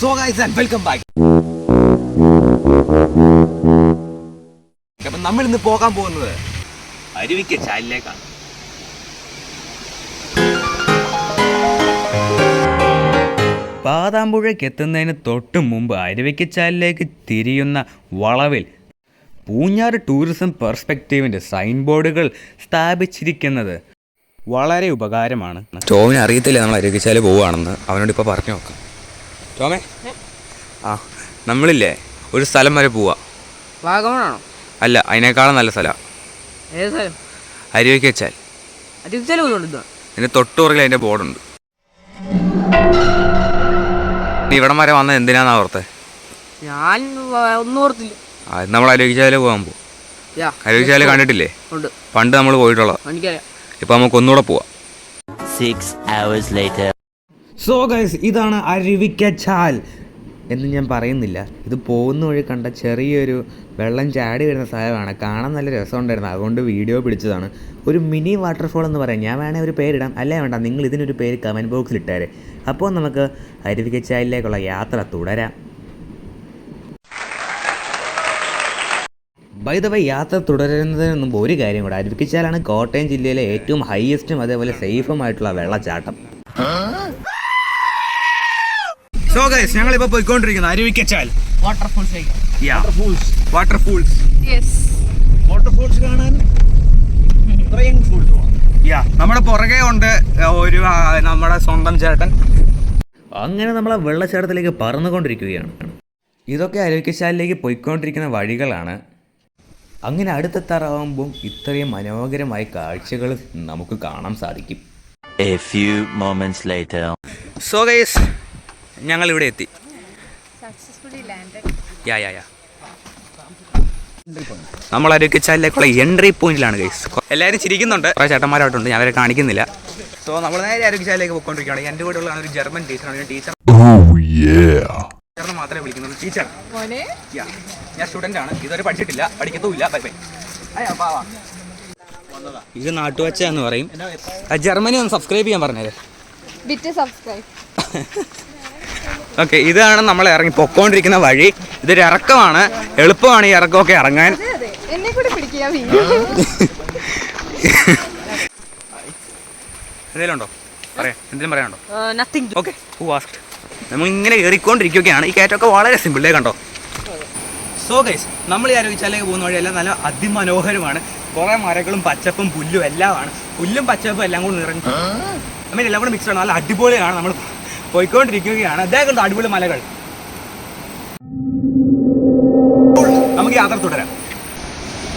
So guys and welcome back അപ്പം നമ്മൾ ഇന്ന് പോകാൻ പോകുന്നത് അരുവിക്ക ചാലിലേക്കാണ്. പാതാമ്പുഴയ്ക്ക് എത്തുന്നതിന് തൊട്ട് മുമ്പ് അരുവിക്കച്ചാലിലേക്ക് തിരിയുന്ന വളവിൽ പൂഞ്ഞാറ് ടൂറിസം പെർസ്പെക്റ്റീവിന്റെ സൈൻ ബോർഡുകൾ സ്ഥാപിച്ചിരിക്കുന്നത് വളരെ ഉപകാരമാണ്. ടോവിന് അറിയത്തില്ല നമ്മൾ അരുവിക്കച്ചാൽ പോവുകയാണെന്ന്. അവനോട് ഇപ്പോൾ പറഞ്ഞു നോക്കാം. ടോമേ? ആ നമ്മളില്ലേ ഒരു സ്ഥലം വരെ പോവാ. വാഗമണാണോ? അല്ല അതിനേക്കാളും നല്ല സ്ഥലമാണ് ഏത് സ്ഥലം? അരിവയ്ക്ക് വെച്ചാൽ. കൊണ്ടുണ്ടോ അതിന്റെ തൊട്ടുപുറകിൽ അതിന്റെ ബോർഡുണ്ട്. നീ ഇവിടം വരെ വന്നത് എന്തിനാന്നാ ഓർത്തേ? ഞാൻ ഒന്നും ഓർത്തില്ല. ആ നമ്മൾ അരുവിച്ചാൽ പോകാൻ പോകും യാ. അരുവിച്ചാൽ കണ്ടിട്ടില്ലേ? ഉണ്ട്. പണ്ട് നമ്മൾ പോയിട്ടുള്ളത്. എനിക്കറിയാം. ഇപ്പം നമുക്ക് ഒന്നുകൂടെ പോവാം. Six hours later. So guys ഇതാണ് അരുവിക്കച്ചാൽ എന്ന് ഞാൻ പറയുന്നില്ല. ഇത് പോകുന്ന വഴി കണ്ട ചെറിയൊരു വെള്ളം ചാടി വരുന്ന സ്ഥലമാണ്. കാണാൻ നല്ല രസമുണ്ടായിരുന്നു. അതുകൊണ്ട് വീഡിയോ പിടിച്ചതാണ്. ഒരു മിനി വാട്ടർഫോൾ എന്ന് പറയാം. ഞാൻ വേണേൽ ഒരു പേരിടാം. അല്ലേ വേണ്ട നിങ്ങൾ ഇതിനൊരു പേര് കമന്റ് ബോക്സിൽ ഇട്ടേരെ. അപ്പോൾ നമുക്ക് അരുവിക്കച്ചാലിലേക്കുള്ള യാത്ര തുടരാം. ബൈ വൈ യാത്ര തുടരുന്നതിന് മുമ്പ് ഒരു കാര്യം കൂടെ. അരുവിക്കച്ചാലാണ് കോട്ടയം ജില്ലയിലെ ഏറ്റവും ഹയസ്റ്റും അതേപോലെ സേഫുമായിട്ടുള്ള വെള്ളച്ചാട്ടം. സോ ഗൈസ് ഞങ്ങൾ ഇപ്പൊ പോയിക്കൊണ്ടിരിക്കുന്നത് അരുവിക്കച്ചാൽ വാട്ടർഫോൾസ് വാട്ടർഫോൾസ് വാട്ടർഫൂൾസ് വാട്ടർഫോൾസ് കാണാൻ യാ നമ്മുടെ പുറകെ ഉണ്ട് ഒരു നമ്മുടെ സ്വന്തം ചേട്ടൻ. അങ്ങനെ നമ്മളെ ആ വെള്ളച്ചാട്ടത്തിലേക്ക് പറന്നുകൊണ്ടിരിക്കുകയാണ്. ഇതൊക്കെ അരുവിക്കശാലിലേക്ക് പോയിക്കൊണ്ടിരിക്കുന്ന വഴികളാണ്. അങ്ങനെ അടുത്തെത്താറാവുമ്പോൾ ഇത്രയും മനോഹരമായ കാഴ്ചകൾ നമുക്ക് കാണാൻ സാധിക്കും. സോ ഗൈസ് ഞങ്ങൾ ഇവിടെ എത്തി യാ യാ യാ നമ്മൾ അരുവിക്കച്ചാലിലേക്കുള്ള എൻട്രി പോയിന്റിലാണ് ഗൈസ് എല്ലാവരും ചിരിക്കുന്നുണ്ട്. കുറേ ചേട്ടന്മാരായിട്ടുണ്ട് ഞാൻ അവരെ കാണിക്കുന്നില്ല. സോ നമ്മൾ നേരെ അരുവിക്കച്ചാലിലേക്ക് പോയിക്കൊണ്ടിരിക്കുകയാണ്. എന്റെ കൂടെ ഉള്ളതാണ് ഒരു ജർമ്മൻ ടീച്ചറാണ് ടീച്ചർ ടീച്ചറിനെ മാത്രമേ വിളിക്കുന്നുള്ളൂ. ടീച്ചർ യാ ഞാൻ സ്റ്റുഡന്റ് ആണ്. ഇതുവരെ പഠിച്ചിട്ടില്ല. പഠിക്കത്തുമില്ല. ബൈ ബൈ ഇത് നാട്ടുവച്ച എന്ന് പറയും ആ, ജർമ്മനി ഒന്ന് സബ്സ്ക്രൈബ് ചെയ്യാൻ പറഞ്ഞത് ബിറ്റ് സബ്സ്ക്രൈബ് ഓക്കെ ഇതാണ് നമ്മൾ ഇറങ്ങി പൊക്കോണ്ടിരിക്കുന്ന വഴി. ഇതൊരു ഇറക്കമാണ്. എളുപ്പമാണ് ഈ ഇറക്കമൊക്കെ ഇറങ്ങാൻ. അതെ അതെ. പിടിക്കുക വീഡിയോ. എന്തെങ്കിലും ഉണ്ടോ? പറയാം. എന്തെങ്കിലും പറയാനുണ്ടോ? നത്തിങ് ഓക്കെ ഹു ആസ്ക്ഡ് നമ്മൾ ഇങ്ങനെ കയറിക്കൊണ്ടിരിക്കുകയാണ്. ഈ കയറ്റമൊക്കെ വളരെ സിമ്പിളേ കണ്ടോ? സോ ഗൈസ് നമ്മൾ ഈ ആരോഗ്യശാലയ്ക്ക് പോകുന്ന വഴിയെല്ലാം നല്ല അതിമനോഹരമാണ്. കുറേ മരങ്ങളും പച്ചപ്പും പുല്ലും എല്ലാമാണ്. പുല്ലും പച്ചപ്പും എല്ലാം കൂടി നിറഞ്ഞു നമ്മൾ എല്ലാം കൂടെ മിക്സ് ആണ് നല്ല അടിപൊളിയാണ്. നമ്മൾ പോയിക്കൊണ്ടിരിക്കുകയാണ്. അദ്ദേഹം അടിപൊളി മലകൾ. നമുക്ക് യാത്ര തുടരാം.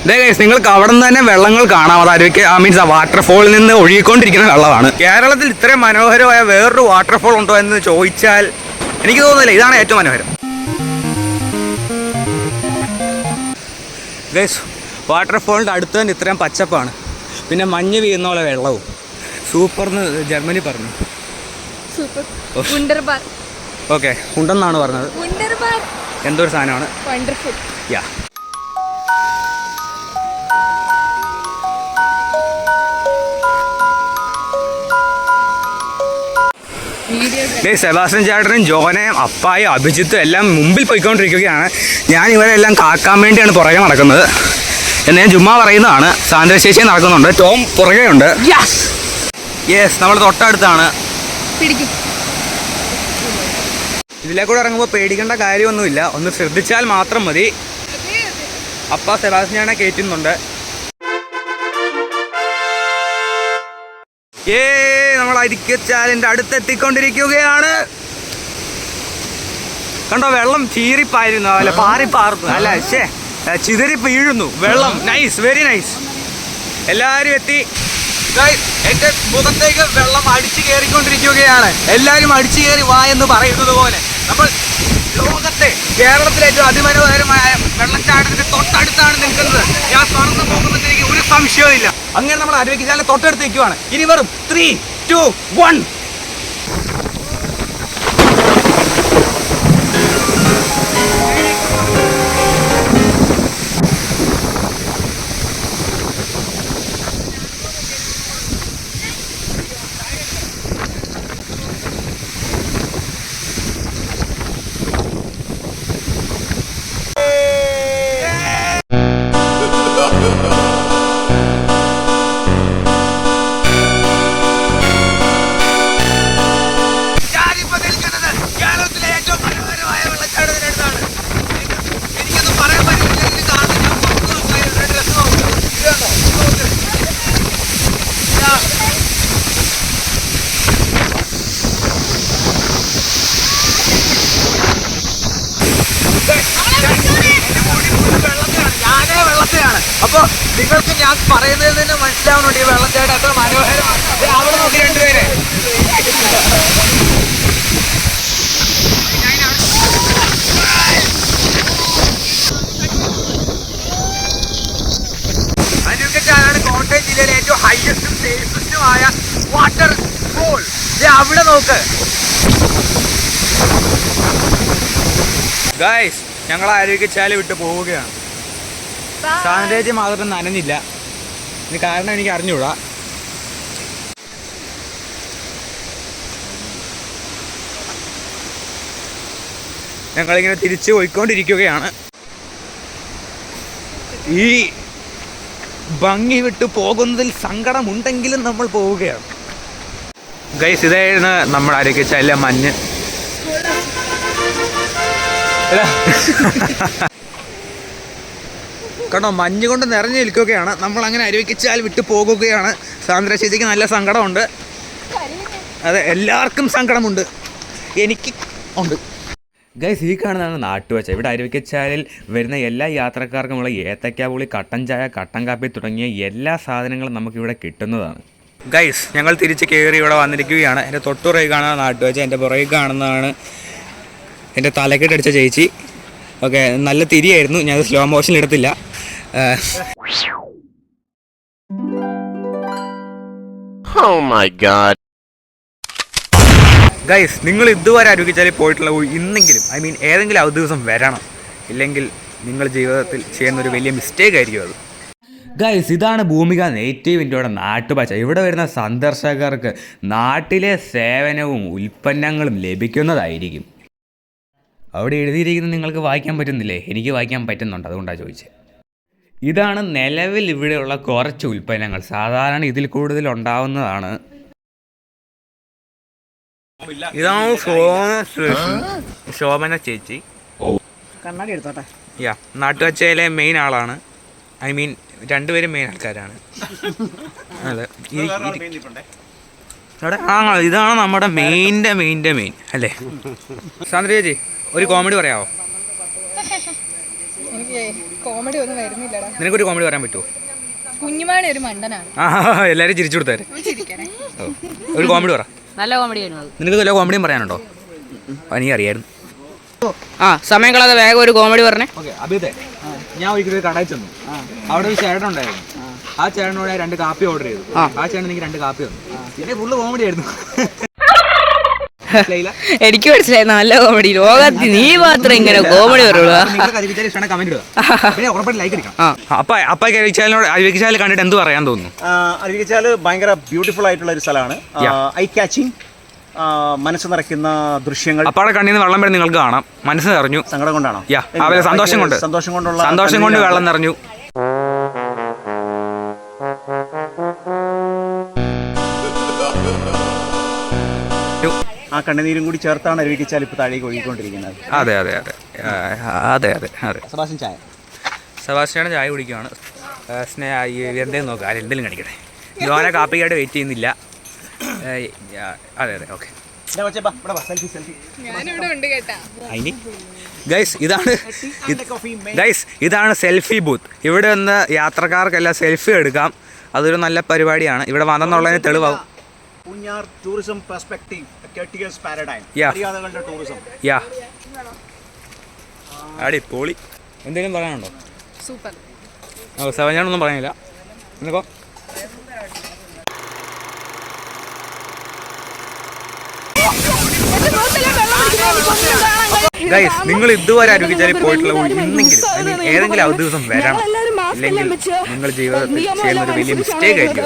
ഗൈസ് നിങ്ങൾക്ക് അവിടെ നിന്ന് തന്നെ വെള്ളങ്ങൾ കാണാം. അത് അരുവിക്ക് ഐ മീൻസ് ആ വാട്ടർഫോളിൽ നിന്ന് ഒഴുകിക്കൊണ്ടിരിക്കുന്ന വെള്ളമാണ്. കേരളത്തിൽ ഇത്രയും മനോഹരമായ വേറൊരു വാട്ടർഫോൾ ഉണ്ടോ എന്ന് ചോദിച്ചാൽ എനിക്ക് തോന്നുന്നില്ല. ഇതാണ് ഏറ്റവും മനോഹരം. ഗൈസ് വാട്ടർഫോളിന്റെ അടുത്ത് തന്നെ ഇത്രയും പച്ചപ്പാണ്. പിന്നെ മഞ്ഞ് വീഴുന്ന പോലെ വെള്ളവും. സൂപ്പർ എന്ന് ജർമ്മനി പറഞ്ഞു. സൂപ്പർ. വണ്ടർബാർ ഓക്കെ ഉണ്ടെന്നാണ് പറഞ്ഞത്. വണ്ടർബാർ എന്തോ ഒരു സാധനമാണ്? വണ്ടർഫുൾ യാ. സെബാസ്റ്റ്യൻ ചേട്ടനും ജോനയും അപ്പായും അഭിജിത്തും എല്ലാം മുമ്പിൽ പോയിക്കൊണ്ടിരിക്കുകയാണ്. ഞാൻ ഇവരെല്ലാം കാക്കാൻ വേണ്ടിയാണ് പുറകെ നടക്കുന്നത്. എന്ന് ഞാൻ ചുമ്മാ പറയുന്നതാണ്. സാന്ദ്രശേഷി നടക്കുന്നുണ്ട്. ടോം പുറകെ ഉണ്ട് യെസ് നമ്മൾ തൊട്ടടുത്താണ്. പിടിക്കും. ഇതിലെ കൂടെ ഇറങ്ങുമ്പോൾ പേടിക്കേണ്ട കാര്യമൊന്നുമില്ല. ഒന്ന് ശ്രദ്ധിച്ചാൽ മാത്രം മതി. അപ്പ സെബാസ്റ്റിയാനെ കയറ്റുന്നുണ്ട് ഏ നമ്മൾ അരിക്കച്ചാലിന്റെ അടുത്തെത്തിക്കൊണ്ടിരിക്കുകയാണ്. കണ്ടോ വെള്ളം ചീറിപ്പായിരുന്നു. അല്ല പാറിപ്പാർന്നു. അല്ല ശേ ചിതറി വീഴുന്നു. വെള്ളം. നൈസ് വെരി നൈസ് എല്ലാവരും എത്തി. എന്റെ മുഖത്തേക്ക് വെള്ളം അടിച്ചു കയറിക്കൊണ്ടിരിക്കുകയാണ്. എല്ലാവരും അടിച്ചു കയറി വാ എന്ന് പറയുന്നത് പോലെ. നമ്മൾ ലോകത്തെ കേരളത്തിലെ ഏറ്റവും അതിമനോഹരമായ വെള്ളച്ചാട്ടത്തിന്റെ തൊട്ടടുത്താണ് നിൽക്കുന്നത്. ഞാൻ തുറന്നു പോകുമ്പോഴത്തേക്ക് ഒരു സംശയവും ഇല്ല അങ്ങനെ നമ്മൾ ആരോഗ്യശാല തൊട്ടടുത്ത് നിൽക്കുവാണ്. ഇനി വെറും ത്രീ ടു വൺ ഞാൻ പറയുന്നതിൽ തന്നെ മനസ്സിലാവുന്നുണ്ട് ഈ വെള്ളച്ചാട്ടം എത്ര മനോഹരമാണ്. അവിടെ നോക്കി രണ്ടുപേരെ. അരുവിക്കച്ചാലാണ് കോട്ടയം ജില്ലയിലെ ഏറ്റവും ഹൈയസ്റ്റും സേഫസ്റ്റുമായ വാട്ടർ ഫോൾ അവിടെ നോക്ക്. ഗായ്സ് ഞങ്ങൾ ആരോഗ്യച്ചാൽ വിട്ട് പോവുകയാണ്. സാനിറ്റൈസ് മാത്രം നനഞ്ഞില്ല. ഇത് കാരണം എനിക്ക് അറിഞ്ഞൂടാ ഞങ്ങളിങ്ങനെ തിരിച്ച് പോയിക്കൊണ്ടിരിക്കുകയാണ്. ഈ ഭംഗി വിട്ട് പോകുന്നതിൽ സങ്കടമുണ്ടെങ്കിലും നമ്മൾ പോവുകയാണ്. ഗൈസ് ഇതായിരുന്നു നമ്മൾ ആരോഗ്യച്ചാലിലെ മഞ്ഞ്. കണ്ടോ മഞ്ഞ് കൊണ്ട് നിറഞ്ഞു നിൽക്കുകയാണ്. നമ്മൾ അങ്ങനെ അരുവിക്കിച്ചാൽ വിട്ടു പോകുകയാണ്. സാന്ദ്ര ചേച്ചിക്ക് നല്ല സങ്കടമുണ്ട്. അതെ എല്ലാവർക്കും സങ്കടമുണ്ട്. എനിക്ക് ഉണ്ട്. ഗൈസ് ഈ കാണുന്നതാണ് നാട്ടുവച്ച. ഇവിടെ അരുവിക്കച്ചാലിൽ വരുന്ന എല്ലാ യാത്രക്കാർക്കുമുള്ള ഏത്തക്ക പുളി കട്ടൻ ചായ കട്ടൻ കാപ്പി തുടങ്ങിയ എല്ലാ സാധനങ്ങളും നമുക്കിവിടെ കിട്ടുന്നതാണ്. ഗൈസ് ഞങ്ങൾ തിരിച്ച് കയറി ഇവിടെ വന്നിരിക്കുകയാണ്. എന്റെ തൊട്ടുപുറകെ കാണുന്ന നാട്ടുവച്ച എന്റെ പുറകെ കാണുന്നതാണ്. എന്റെ തലക്കെട്ടടിച്ച ചേച്ചി. ഓക്കെ നല്ല തിരിയായിരുന്നു. ഞാൻ സ്ലോ മോഷൻ എടുത്തില്ല. Oh. ഗൈസ് നിങ്ങൾ ഇതുവരെ അരുവിച്ചാലിൽ പോയിട്ടുള്ള ഇന്നെങ്കിലും ഐ മീൻ ഏതെങ്കിലും അവധി ദിവസം വരണം. ഇല്ലെങ്കിൽ നിങ്ങൾ ജീവിതത്തിൽ ചെയ്യുന്ന ഒരു വലിയ മിസ്റ്റേക്ക് ആയിരിക്കും അത്. ഗൈസ് ഇതാണ് ഭൂമിക നേറ്റീവ് ഇന്ത്യയുടെ നാട്ടുപച്ച ഇവിടെ വരുന്ന സന്ദർശകർക്ക് നാട്ടിലെ സേവനവും ഉൽപ്പന്നങ്ങളും ലഭിക്കുന്നതായിരിക്കും. അവിടെ എഴുതിയിരിക്കുന്നത് നിങ്ങൾക്ക് വായിക്കാൻ പറ്റുന്നില്ലേ? എനിക്ക് വായിക്കാൻ പറ്റുന്നുണ്ട് അതുകൊണ്ടാണ് ചോദിച്ചത് ഇതാണ് നിലവിൽ ഇവിടെയുള്ള കുറച്ച് ഉൽപ്പന്നങ്ങൾ. സാധാരണ ഇതിൽ കൂടുതൽ ഉണ്ടാവുന്നതാണ്. ഇതാണ് ശോഭന ചേച്ചി. കണ്ണാടി എടുത്തോട്ടെ. യാ നാട്ടുവച്ചയിലെ മെയിൻ ആളാണ്. ഐ മീൻ രണ്ടുപേരും മെയിൻ ആൾക്കാരാണ്. അതെ. ആ ഇതാണ് നമ്മുടെ മെയിന്റെ മെയിന്റെ മെയിൻ അല്ലേ? സാന്ദ്ര ചേച്ചി ഒരു കോമഡി പറയാമോ എനിക്ക് കോമഡി ഒന്നും വരുന്നില്ലടാ. നിനക്കൊരു കോമഡി പറയാൻ പറ്റുമോ കുഞ്ഞുമാണി ഒരു മണ്ടനാണ്. ആ എല്ലാവരും ചിരിച്ചു കൊടുത്തേരെ ഒരു കോമഡി പറ. നല്ല കോമഡി ആയിരുന്നു അത്. നിനക്ക് നല്ല കോമഡിയും പറയാനുണ്ടോ? എനിക്ക് അറിയായിരുന്നു. ആ സമയം കളാതെ വേഗം ഒരു കോമഡി പറഞ്ഞേ. അഭിതെ ഞാൻ ഒരിക്കലും കടയിൽ ചെന്നു. അവിടെ ഒരു ചേട്ടൻ ഉണ്ടായിരുന്നു. ആ. ചേട്ടനോട് രണ്ട് കാപ്പി ഓർഡർ ചെയ്തു. ആ. ചേട്ടൻ എനിക്ക് രണ്ട് കാപ്പി തന്നു. പിന്നെ ഫുള്ള് കോമഡി ആയിരുന്നു? എനിക്ക് മനസ്സിലായി. നല്ല കോമഡി ലോകത്തിൽ നീ മാത്രം ഇങ്ങനെ കോമഡി വരുള്ളൂ അരിവിച്ചാൽ. അപ്പ അപ്പ അരിവിച്ചാലിനോട് അരിവിച്ചാൽ കണ്ടിട്ട് എന്ത് പറയാൻ തോന്നുന്നു? അറിയിച്ചാൽ ഭയങ്കര ബ്യൂട്ടിഫുൾ ആയിട്ടുള്ള ഒരു സ്ഥലമാണ്. ഐ കാച്ചിങ് മനസ്സ് നിറയ്ക്കുന്ന ദൃശ്യങ്ങൾ. അപ്പാടെ കണ്ണിന്ന് വെള്ളം വരെ നിങ്ങൾക്ക് കാണാം. മനസ്സ് നിറഞ്ഞു. സങ്കടം കൊണ്ടാണോ? സന്തോഷം കൊണ്ട്. സന്തോഷം കൊണ്ടുള്ള സന്തോഷം കൊണ്ട്. വെള്ളം നിറഞ്ഞു. കണ്ണുനീരും കൂടി ചേർത്താണ് അരുവിക്കിച്ചാൽ ഇപ്പോൾ താഴേക്ക് ഒഴുകിക്കൊണ്ടിരിക്കുന്നത്. അതെ അതെ അതെ. അതെ അതെ അതെ. സബാഷൻ ചായ? സെബാസ്റ്റ്യാണ് ചായ കുടിക്കുകയാണ് സ്നേഹ ഈ എന്തേലും നോക്കുക ആരും എന്തെങ്കിലും കാണിക്കട്ടെ. ജോനെ കാപ്പിക്കായിട്ട് വെയിറ്റ് ചെയ്യുന്നില്ല. അതെ അതെ ഓക്കെ സെൽഫി സെൽഫി ഞാനിവിടെ ഉണ്ട് കേട്ടാ. അതിന് ഗൈസ് ഇതാണ് ഗൈസ് ഇതാണ് സെൽഫി ബൂത്ത് ഇവിടെ വന്ന് യാത്രക്കാർക്കെല്ലാം സെൽഫി എടുക്കാം. അതൊരു നല്ല പരിപാടിയാണ്. ഇവിടെ വന്നെന്നുള്ളതിന് തെളിവാകും പൂഞ്ഞാർ ടൂറിസം പെർസ്പെക്റ്റീവ് കെട്ടിയേഴ്സ് പാരഡൈം. മര്യാദകളുടെ ടൂറിസം. യാ അടി പോളി എന്തെങ്കിലും പറയാനുണ്ടോ? സൂപ്പർ. ഓ ഒന്നും പറയാനില്ല എന്നിക്കോ ഗൈസ് നിങ്ങൾ ഇതുവരെ അരുവിച്ചാലിൽ പോയിട്ടുള്ള ഇന്നെങ്കിലും ഏതെങ്കിലും അവധി ദിവസം വരണം. ഇല്ലെങ്കിൽ നിങ്ങൾ ജീവിതത്തിൽ ചെയ്യുന്ന ഒരു വലിയ മിസ്റ്റേക്ക് ആയിരിക്കും.